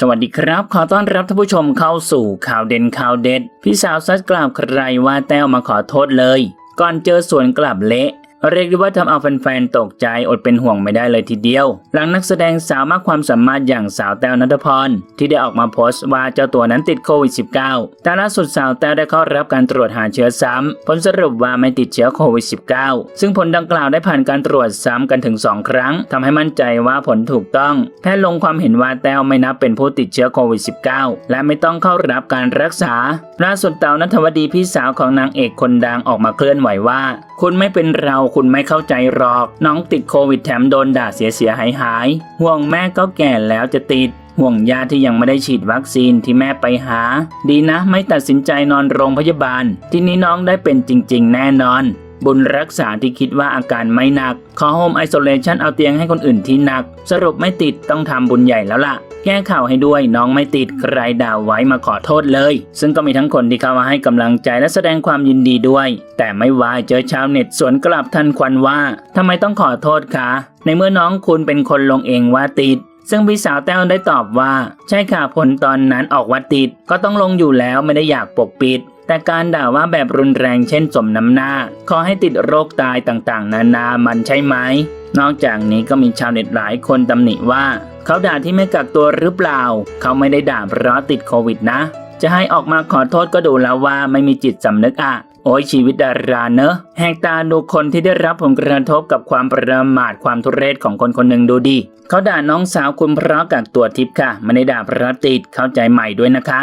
สวัสดีครับ ขอต้อนรับท่านผู้ชมเข้าสู่ข่าวเด่นข่าวเด็ด พี่สาวซัดกล่าวใครว่าแต้วมาขอโทษเลย ก่อนเจอสวนกลับเละ เรียกได้ว่าทำเอาแฟนๆตกใจอดเป็นห่วงไม่ได้เลยทีเดียว หลังนักแสดงสาวมากความสามารถอย่างสาวแต้วนัทพร ที่ได้ออกมาโพสต์ว่าเจ้าตัวนั้นติดโควิด -19 แต่ล่าสุดสาวแต้วได้เข้ารับการตรวจหาเชื้อซ้ำผลสรุปว่าไม่ติดเชื้อโควิด -19 ซึ่งผลดังกล่าวได้ผ่านการตรวจซ้ำกันถึง 2 ครั้งทำให้มั่นใจว่าผลถูกต้อง แพทย์ลงความเห็นว่าแต้วไม่นับเป็นผู้ติดเชื้อโควิด -19 และไม่ต้องเข้ารับการรักษาล่าสุดเต่านัทวดีพี่สาวของนางเอกคนดังออกมาเคลื่อนไหวว่า คุณไม่เป็นเราคุณไม่เข้าใจหรอก น้องติดโควิดแถมโดนด่าเสียเสียหายหายๆห่วงแม่ก็แก่แล้วจะติดห่วงญาติที่ยังไม่ได้ฉีดวัคซีนที่แม่ไปหา ดีนะ ไม่ตัดสินใจนอนโรงพยาบาล ที่นี้น้องได้เป็นจริง ๆ แน่นอน บุญรักษาที่คิดว่าอาการไม่หนัก ขอโฮมไอโซเลชันเอาเตียงให้คนอื่นที่หนัก สรุปไม่ติดต้องทำบุญใหญ่แล้วล่ะแก้ข่าวให้ด้วยน้องไม่ติดใครด่าไว้มาขอโทษเลย ซึ่งก็มีทั้งคนที่เข้ามาให้กำลังใจและแสดงความยินดีด้วย แต่ไม่วายเจอชาวเน็ตสวนกลับทันควันว่าทำไมต้องขอโทษคะในเมื่อน้องคุณเป็นคนลงเองว่าติด ซึ่งพี่สาวแต้วได้ตอบว่า ใช่ค่ะผลตอนนั้นออกว่าติด ก็ต้องลงอยู่แล้วไม่ได้อยากปกปิด แต่การด่าว่าแบบรุนแรงเช่นสมน้ำหน้า ขอให้ติดโรคตายต่างๆ นานามันใช่ไหม นอกจากนี้ก็มีชาวเน็ตหลายคนตำหนิว่า เขาด่าที่ไม่กักตัวหรือเปล่า เขาไม่ได้ด่าเพราะติดโควิดนะ จะให้ออกมาขอโทษก็ดูแล้วว่าไม่มีจิตสำนึกอะโอ้ยชีวิตดาราเนอะ แหกตาดูคนที่ได้รับผลกระทบกับความประมาทความทุเรศของคนคนหนึ่งดูดิเขาด่าน้องสาวคุณเพราะกักตัวทิพย์ค่ะไม่ได้ด่าเพราะติดเข้าใจใหม่ด้วยนะคะ